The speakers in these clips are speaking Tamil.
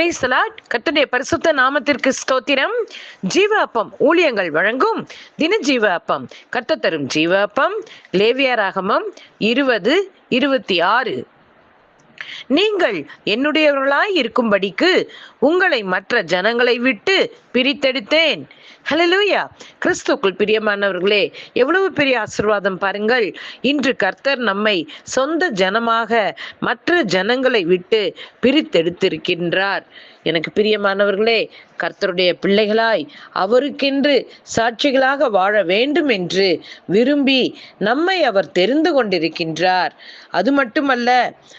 கத்துடைய பரிசுத்த நாமத்திற்கு ஸ்தோத்திரம். ஜீவ அப்பம் ஊழியங்கள் வழங்கும் தின ஜீவ அப்பம் கத்த தரும் ஜீவ அப்பம் லேவியராகமம் இருபது இருபத்தி ஆறு. நீங்கள் என்னுடையவர்களாய் இருக்கும்படிக்கு உங்களை மற்ற ஜனங்களை விட்டு பிரித்தெடுத்தேன். ஹலலூயா கிறிஸ்துக்குள் பிரியமானவர்களே எவ்வளவு பெரிய ஆசிர்வாதம் பாருங்கள். இன்று கர்த்தர் நம்மை சொந்த ஜனமாக மற்ற ஜனங்களை விட்டு பிரித்தெடுத்திருக்கின்றார். எனக்கு பிரியமானவர்களே கர்த்தருடைய பிள்ளைகளாய் அவருக்கென்று சாட்சிகளாக வாழ வேண்டும் என்று விரும்பி நம்மை அவர் தெரிந்து கொண்டிருக்கின்றார். அது மட்டுமல்ல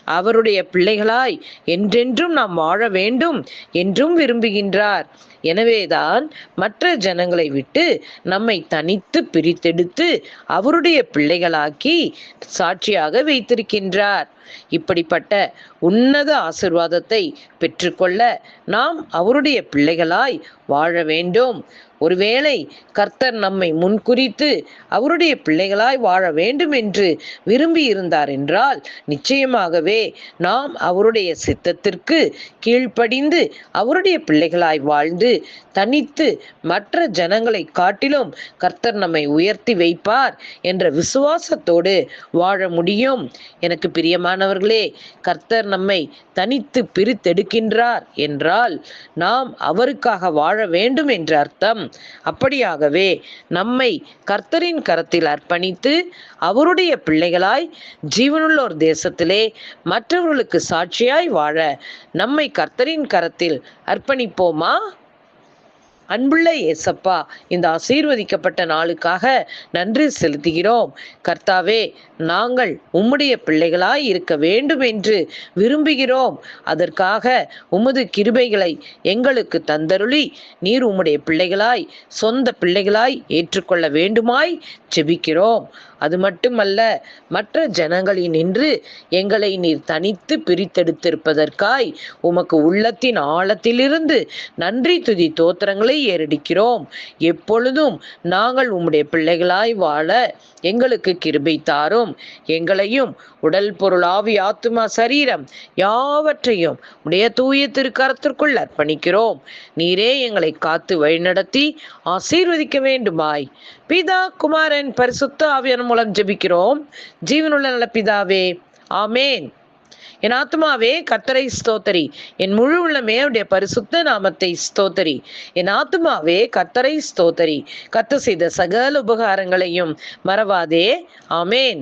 அவருடைய பிள்ளைகளாய் என்றென்றும் நாம் வாழ வேண்டும் என்றும் விரும்புகின்றார். எனவேதான் மற்ற ஜனங்களை விட்டு நம்மை தனித்து பிரித்தெடுத்து அவருடைய பிள்ளைகளாக்கி சாட்சியாக வைத்திருக்கின்றார். இப்படிப்பட்ட உன்னத ஆசிர்வாதத்தை பெற்றுக்கொள்ள நாம் அவருடைய பிள்ளைகளாய் வாழ வேண்டும். ஒருவேளை கர்த்தர் நம்மை முன்குறித்து அவருடைய பிள்ளைகளாய் வாழ வேண்டும் என்று விரும்பி இருந்தார் என்றால் நிச்சயமாகவே நாம் அவருடைய சித்தத்திற்கு கீழ்ப்படிந்து அவருடைய பிள்ளைகளாய் வாழ்ந்து தனித்து மற்ற ஜனங்களை காட்டிலும் கர்த்தர் நம்மை உயர்த்தி வைப்பார் என்ற விசுவாசத்தோடு வாழ முடியும். எனக்கு பிரியமானவர்களே கர்த்தர் நம்மை தனித்து பிரித்தெடுக்கின்றார் என்றால் நாம் அவருக்காக வாழ வேண்டும் என்ற அர்த்தம் அப்படியாகவே நம்மை கர்த்தரின் கரத்தில் அர்ப்பணித்து அவருடைய பிள்ளைகளாய் ஜீவனுள்ளோர் தேசத்திலே மற்றவர்களுக்கு சாட்சியாய் வாழ நம்மை கர்த்தரின் கரத்தில் அர்ப்பணிப்போமா? அன்புள்ள ஏசப்பா இந்த ஆசீர்வதிக்கப்பட்ட நாளுக்காக நன்றி செலுத்துகிறோம். கர்த்தாவே நாங்கள் உம்முடைய பிள்ளைகளாய் இருக்க வேண்டும் என்று விரும்புகிறோம். அதற்காக உமது கிருபைகளை எங்களுக்கு தந்தருளி நீர் உம்முடைய பிள்ளைகளாய் சொந்த பிள்ளைகளாய் ஏற்றுக்கொள்ள வேண்டுமாய் செபிக்கிறோம். அது மட்டுமல்ல மற்ற ஜனங்களில் நின்று எங்களை நீர் தனித்து பிரித்தெடுத்திருப்பதற்காய் உமக்கு உள்ளத்தின் ஆழத்திலிருந்து நன்றி துதி தோத்திரங்களை ஏறடிக்கிறோம். எப்பொழுதும் நாங்கள் உம்முடைய பிள்ளைகளாய் வாழ எங்களுக்கு கிருபை தாரும். எங்களையும் உடல் பொருள் ஆவி ஆத்துமா சரீரம் யாவற்றையும் உடைய தூய திருக்கரத்திற்குள் அர்ப்பணிக்கிறோம். நீரே எங்களை காத்து வழிநடத்தி ஆசீர்வதிக்க வேண்டுமாய். பிதா குமாரன் பரிசுத்த ஆவியன் மூலம் ஜெபிக்கிறோம். ஜீவனுள்ள நல்ல பிதாவே ஆமேன். என் ஆத்மாவே கத்தரை ஸ்தோத்தரி. என் முழு உள்ளமே அவருடைய பரிசுத்த நாமத்தை ஸ்தோத்தரி. என் ஆத்மாவே கத்தரை ஸ்தோத்தரி. கத்த செய்த சகல உபகாரங்களையும் மறவாதே. ஆமேன்.